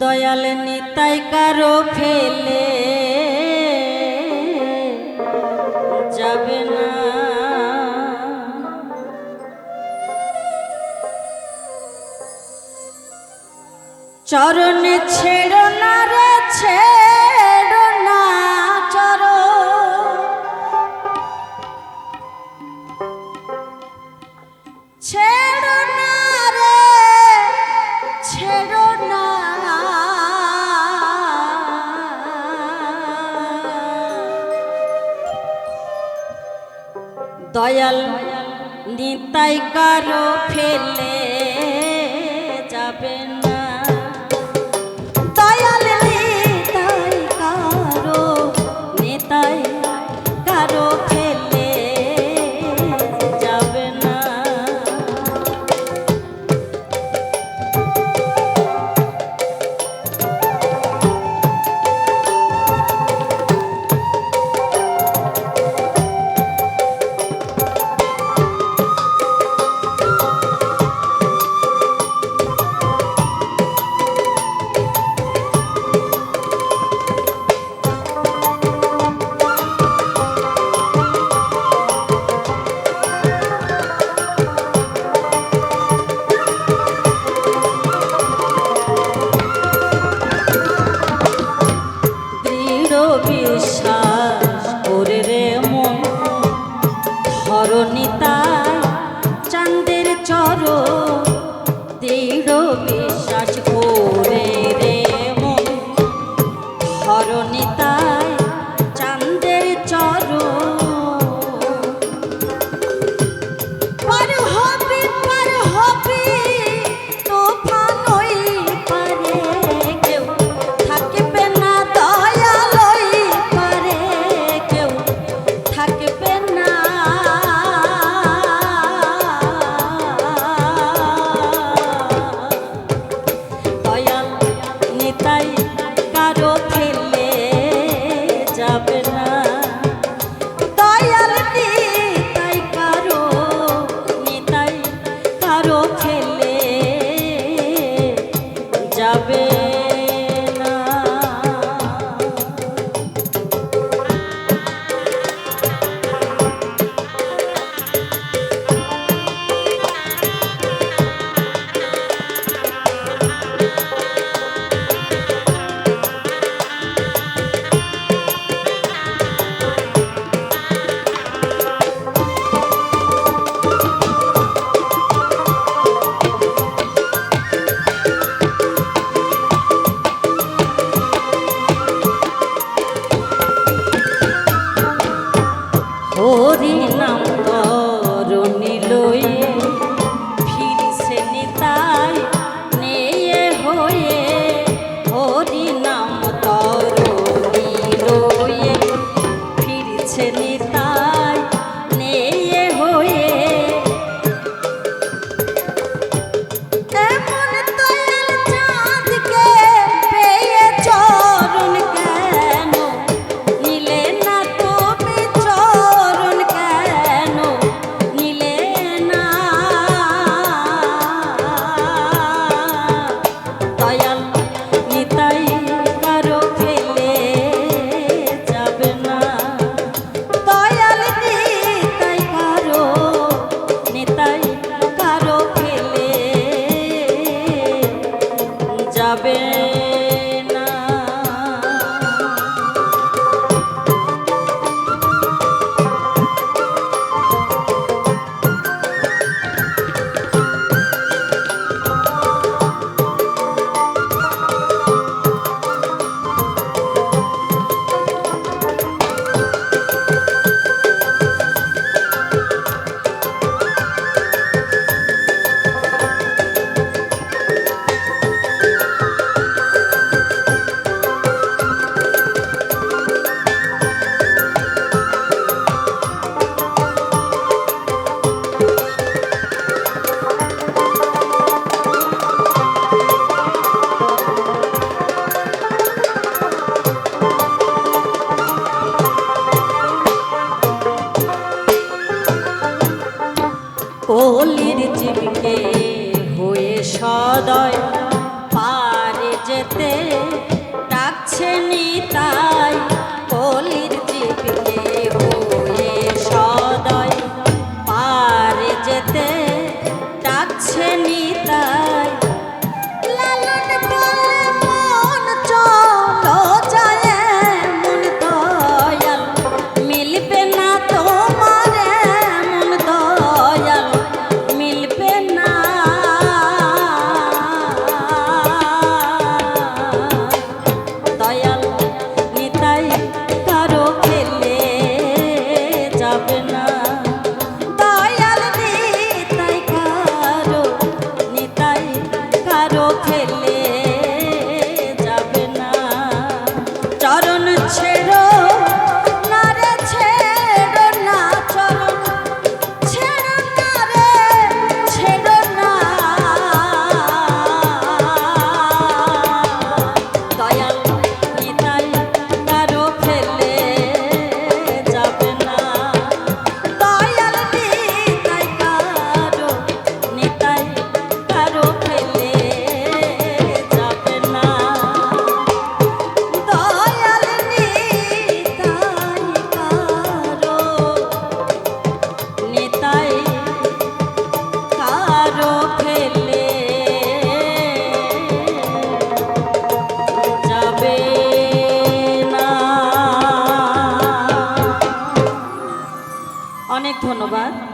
দয়াল নিতাই কারও ফেলে যাবে না। চরণ ছেড়ো না রে ছেড়ো না চর ছেড় দয়াল নিতাই কারও ফেলে। চাঁদের চরণ love it. হরি নাম তরণী লয়ে ফিরছে নিতাই নিয়ে হয়ে। হরি been হোলির জীবকে হয়ে সদয় পারে যেতে ধন্যবাদ